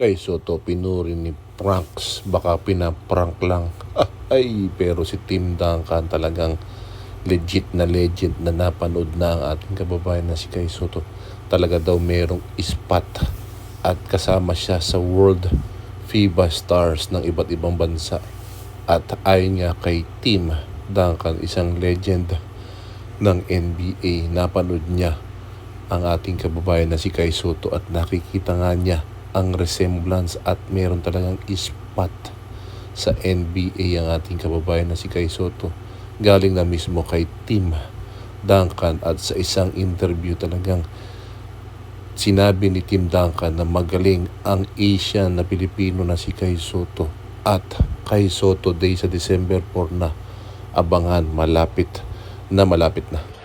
Kay Soto pinuri ni Pranks, baka pinaprank lang. Ah, ay, pero si Tim Duncan talagang legit na legend na napanood na ang ating kababayan na si Kay Soto. Talaga daw merong spot at kasama siya sa World FIBA Stars ng iba't ibang bansa. At ayon nga kay Tim Duncan, isang legend ng NBA, napanood niya ang ating kababayan na si Kai Soto at nakikita nga niya ang resemblance at meron talagang spot sa NBA ang ating kababayan na si Kai Soto. Galing na mismo kay Tim Duncan at sa isang interview talagang sinabi ni Tim Duncan na magaling ang Asian na Pilipino na si Kai Soto at Kai Soto Day sa December 4 na abangan malapit na malapit na.